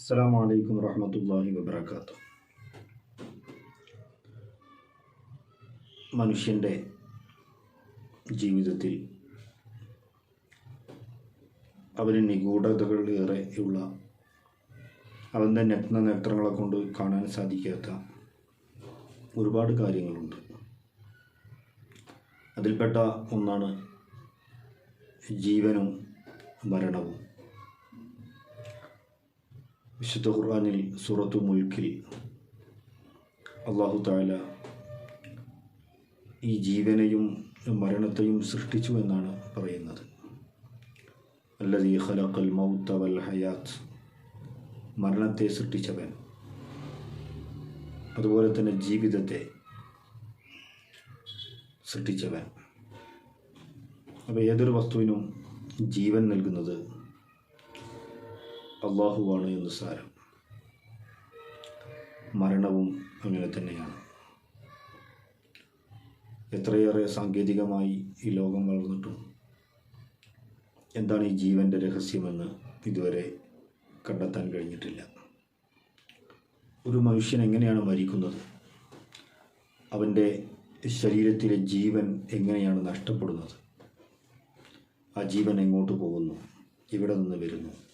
അസ്സാം വലൈക്കും വറഹമത്തല്ലാഹി വബർക്കാത്തു മനുഷ്യന്റെ ജീവിതത്തിൽ അവന് നിഗൂഢതകൾ ഏറെയുള്ള അവന്റെ നഗ്ന നേത്രങ്ങളെ കൊണ്ട് കാണാൻ സാധിക്കാത്ത ഒരുപാട് കാര്യങ്ങളുണ്ട്. അതിൽപ്പെട്ട ഒന്നാണ് ജീവനും മരണവും. വിശുദ്ധ ഖുർആാനിൽ സൂറത്തു മുൽക്കിൽ അള്ളാഹു താല ഈ ജീവനെയും മരണത്തെയും സൃഷ്ടിച്ചു എന്നാണ് പറയുന്നത്. അല്ലതീ ഖലഖൽ മൗത്ത ഹയാത്ത് മരണത്തെ സൃഷ്ടിച്ചവൻ. അതുപോലെ തന്നെ ജീവിതത്തെ സൃഷ്ടിച്ചവൻ. അപ്പോൾ ഏതൊരു വസ്തുവിനും ജീവൻ നൽകുന്നത് അള്ളാഹുവാണ് എന്ന് സാരം. മരണവും അങ്ങനെ തന്നെയാണ്. എത്രയേറെ സാങ്കേതികമായി ഈ ലോകം വളർന്നിട്ടും എന്താണ് ഈ ജീവന്റെ രഹസ്യമെന്ന് ഇതുവരെ കണ്ടെത്താൻ കഴിഞ്ഞിട്ടില്ല. ഒരു മനുഷ്യൻ എങ്ങനെയാണ് മരിക്കുന്നത്? അവന്റെ ശരീരത്തിലെ ജീവൻ എങ്ങനെയാണ് നഷ്ടപ്പെടുന്നത്? ആ ജീവൻ എങ്ങോട്ട് പോകുന്നു? ഇവിടെ നിന്ന് വരുന്നു?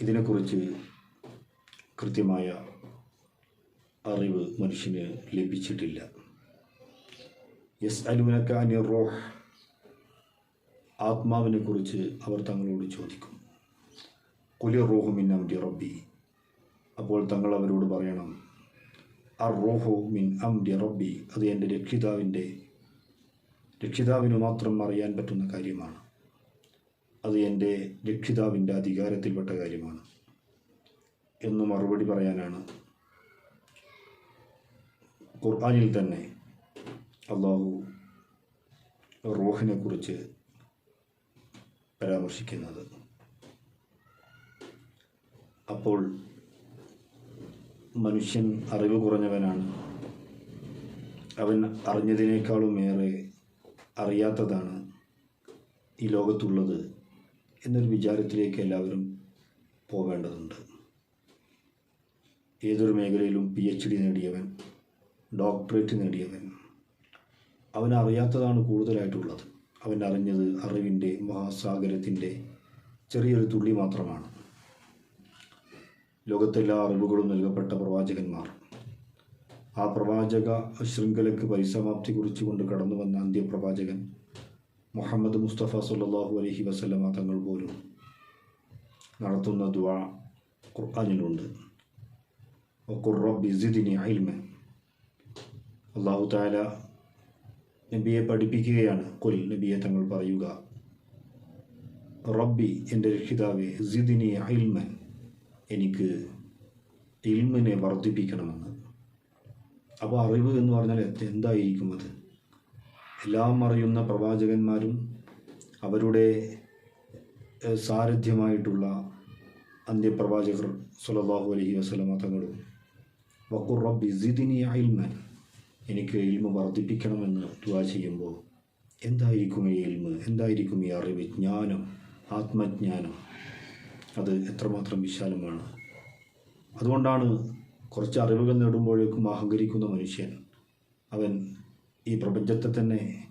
ഇതിനെക്കുറിച്ച് കൃത്യമായ അറിവ് മനുഷ്യന് ലഭിച്ചിട്ടില്ല. യെസ് അലുവിനക്ക അനി റോഹ് ആത്മാവിനെ കുറിച്ച് അവർ തങ്ങളോട് ചോദിക്കും. കുലി റോഹു മിൻ അംരി റബ്ബി. അപ്പോൾ തങ്ങൾ അവരോട് പറയണം അർ റോഹു മിൻ അംരി റബ്ബി. അത് എന്റെ രക്ഷിതാവിന്റെ രക്ഷിതാവിന് മാത്രം അറിയാൻ പറ്റുന്ന കാര്യമാണ്. അത് എന്റെ രക്ഷിതാവിന്റെ അധികാരത്തിൽപ്പെട്ട കാര്യമാണ് എന്ന് മറുപടി പറയാനാണ് ഖുർആാനിൽ തന്നെ അള്ളാഹു റോഹിനെ കുറിച്ച് പരാമർശിക്കുന്നത്. അപ്പോൾ മനുഷ്യൻ അറിവ് കുറഞ്ഞവനാണ്. അവൻ അറിഞ്ഞതിനേക്കാളും ഏറെ അറിയാത്തതാണ് ഈ ലോകത്തുള്ളത് എന്നൊരു വിചാരത്തിലേക്ക് എല്ലാവരും പോവേണ്ടതുണ്ട്. ഏതൊരു മേഖലയിലും പി എച്ച് ഡി നേടിയവൻ ഡോക്ടറേറ്റ് നേടിയവൻ അവനറിയാത്തതാണ് കൂടുതലായിട്ടുള്ളത്. അവൻ അറിഞ്ഞത് അറിവിന്റെ മഹാസാഗരത്തിന്റെ ചെറിയൊരു തുള്ളി മാത്രമാണ്. ലോകത്തെല്ലാ അറിവുകളും നൽകപ്പെട്ട പ്രവാചകന്മാർ. ആ പ്രവാചക ശൃംഖലയ്ക്ക് പരിസമാപ്തി കുറിച്ചുകൊണ്ട് കടന്നു വന്ന അന്ത്യപ്രവാചകൻ മുഹമ്മദ് മുസ്തഫ സല്ലാഹു അലഹി വസ്ലമ തങ്ങൾ പോലും നടത്തുന്ന ദുആ ഖുർആാനിലുണ്ട്. ഖുറബിസിദിനി അയിൽമ അള്ളാഹു താല നബിയെ പഠിപ്പിക്കുകയാണ്. കൊൽ നബിയെ തങ്ങൾ പറയുക റബ്ബി എന്റെ രക്ഷിതാവെ സിദിനി അയിൽമൻ എനിക്ക് ഇൽമിനെ വർദ്ധിപ്പിക്കണമെന്ന്. അപ്പോൾ അറിവ് എന്ന് പറഞ്ഞാൽ എന്തായിരിക്കും അത്? എല്ലാം അറിയുന്ന പ്രവാചകന്മാരും അവരുടെ സാരഥ്യമായിട്ടുള്ള അന്ത്യപ്രവാചകർ സുലബാഹു അലഹി വസ്ലമ തങ്ങളും വക്കുർ റബ്ബി സിദിനി എനിക്ക് ഇൽമ വർദ്ധിപ്പിക്കണമെന്ന് ദുവാ ചെയ്യുമ്പോൾ എന്തായിരിക്കും ഈ ഇൽമ്? എന്തായിരിക്കും ഈ അറിവ് ജ്ഞാനം ആത്മജ്ഞാനം? അത് എത്രമാത്രം വിശാലമാണ്. അതുകൊണ്ടാണ് കുറച്ച് അറിവുകൾ നേടുമ്പോഴേക്കും അഹങ്കരിക്കുന്ന മനുഷ്യൻ അവൻ ഈ പ്രപഞ്ചത്തെ തന്നെ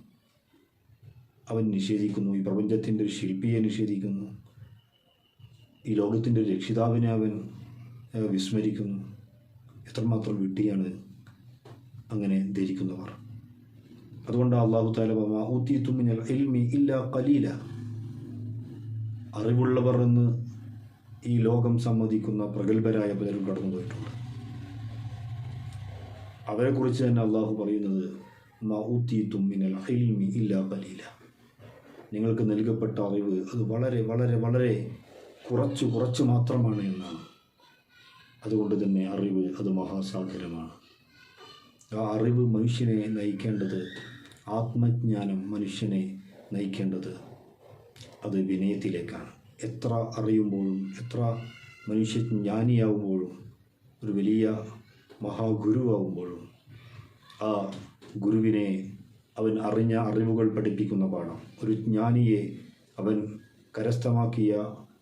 അവൻ നിഷേധിക്കുന്നു. ഈ പ്രപഞ്ചത്തിന്റെ ഒരു ശില്പിയെ നിഷേധിക്കുന്നു. ഈ ലോകത്തിന്റെ രക്ഷിതാവിനെ അവൻ വിസ്മരിക്കുന്നു. എത്രമാത്രം വിട്ടിയാണ് അങ്ങനെ ധരിക്കുന്നവർ. അതുകൊണ്ട് അള്ളാഹു താലബമ ഊത്തിത്തുമിനൽ എൽമി ഇല്ല കലീല അറിവുള്ളവർ എന്ന് ഈ ലോകം സമ്മതിക്കുന്ന പ്രഗത്ഭരായ പലരും കടന്നു പോയിട്ടുണ്ട് അവരെക്കുറിച്ച് തന്നെ അള്ളാഹു പറയുന്നത് മഊത്തീത്തും മിനൽ ഇൽമി ഇല്ല കലീല നിങ്ങൾക്ക് നൽകപ്പെട്ട അറിവ് അത് വളരെ വളരെ വളരെ കുറച്ച് കുറച്ച് മാത്രമാണ് എന്നാണ്. അതുകൊണ്ട് തന്നെ അറിവ് അത് മഹാസാഗരമാണ്. ആ അറിവ് മനുഷ്യനെ നയിക്കേണ്ടത് ആത്മജ്ഞാനം മനുഷ്യനെ നയിക്കേണ്ടത് അത് വിനയത്തിലേക്കാണ്. എത്ര അറിയുമ്പോഴും എത്ര മനുഷ്യ ജ്ഞാനിയാവുമ്പോഴും ഒരു വലിയ മഹാഗുരുവാകുമ്പോഴും ആ ഗുരുവിനെ അവൻ അറിഞ്ഞ അറിവുകൾ പഠിപ്പിക്കുന്ന പാഠം. ഒരു ജ്ഞാനിയെ അവൻ കരസ്ഥമാക്കിയ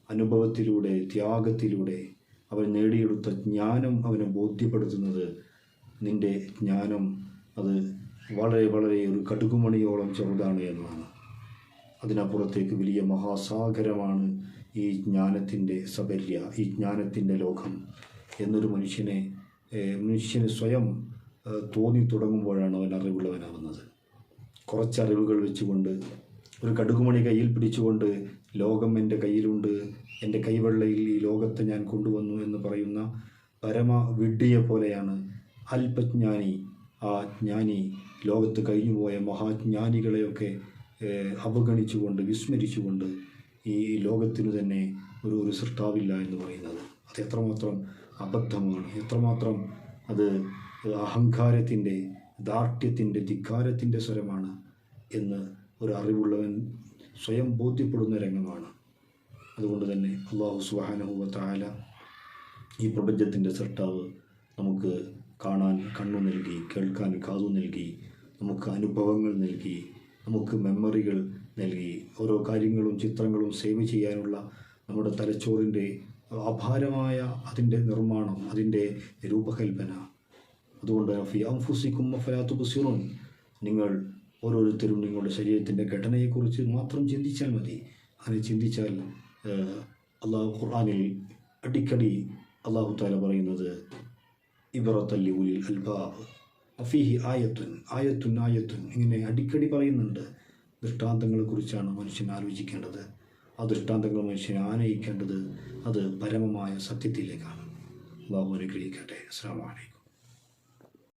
അനുഭവത്തിലൂടെ ത്യാഗത്തിലൂടെ അവൻ നേടിയെടുത്ത ജ്ഞാനം അവനെ ബോധ്യപ്പെടുത്തുന്നത് നിന്റെ ജ്ഞാനം അത് വളരെ വളരെ ഒരു കടുകുമണിയോളം ചെറുതാണ് എന്നാണ്. അതിനപ്പുറത്തേക്ക് വലിയ മഹാസാഗരമാണ് ഈ ജ്ഞാനത്തിന്റെ സബല്യ ഈ ജ്ഞാനത്തിന്റെ ലോകം എന്നൊരു മനുഷ്യനെ മനുഷ്യന് സ്വയം തോന്നി തുടങ്ങുമ്പോഴാണ് അവൻ അറിവുള്ളവനാവുന്നത്. കുറച്ചറിവുകൾ വെച്ചുകൊണ്ട് ഒരു കടുകുമണി കയ്യിൽ പിടിച്ചുകൊണ്ട് ലോകം എന്റെ കയ്യിലുണ്ട് എന്റെ കൈവെള്ളയിൽ ഈ ലോകത്തെ ഞാൻ കൊണ്ടുവന്നു എന്ന് പറയുന്ന പരമ വിഡ്ഢിയെ പോലെയാണ് അല്പജ്ഞാനി ആ ജ്ഞാനി ലോകത്ത് കഴിഞ്ഞുപോയ മഹാജ്ഞാനികളെയൊക്കെ അവഗണിച്ചുകൊണ്ട് വിസ്മരിച്ചുകൊണ്ട് ഈ ലോകത്തിനു തന്നെ ഒരു ഒരു സൃഷ്ടാവില്ല എന്ന് പറയുന്നത്. അത് എത്രമാത്രം അബദ്ധമാണ്. എത്രമാത്രം അത് അഹങ്കാരത്തിന്റെ ദാർഢ്യത്തിന്റെ ധിക്കാരത്തിന്റെ സ്വരമാണ് എന്ന് ഒരു അറിവുള്ളവൻ സ്വയം ബോധ്യപ്പെടുന്ന രംഗമാണ്. അതുകൊണ്ട് തന്നെ അള്ളാഹു സുഹാനഹുവ താല ഈ പ്രപഞ്ചത്തിന്റെ സൃഷ്ടാവ് നമുക്ക് കാണാൻ കണ്ണു നൽകി കേൾക്കാൻ കാതു നൽകി നമുക്ക് അനുഭവങ്ങൾ നൽകി നമുക്ക് മെമ്മറികൾ നൽകി ഓരോ കാര്യങ്ങളും ചിത്രങ്ങളും സേവ് ചെയ്യാനുള്ള നമ്മുടെ തലച്ചോറിന്റെ അപാരമായ അതിന്റെ നിർമ്മാണം അതിന്റെ രൂപകൽപ്പന അതുകൊണ്ട് ഫി നിങ്ങൾ ഓരോരുത്തരും നിങ്ങളുടെ ശരീരത്തിന്റെ ഘടനയെക്കുറിച്ച് മാത്രം ചിന്തിച്ചാൽ മതി. അങ്ങനെ ചിന്തിച്ചാൽ അള്ളാഹു ഖുർആാനിൽ അടിക്കടി അള്ളാഹു താല പറയുന്നത് ഇബറത്തല്ലി ഉലിൽ അൽബാബ് അഫീഹി ആയത്തുൻ ആയത്തുൻ ആയത്തുൻ ഇങ്ങനെ അടിക്കടി പറയുന്നുണ്ട്. ദൃഷ്ടാന്തങ്ങളെക്കുറിച്ചാണ് മനുഷ്യൻ ആലോചിക്കേണ്ടത്. ആ ദൃഷ്ടാന്തങ്ങൾ മനുഷ്യനെ ആനയിക്കേണ്ടത് അത് പരമമായ സത്യത്തിലേക്കാണ്. അള്ളാഹു അനുഗ്രഹിക്കട്ടെ. അസ്സാം വലൈക്കും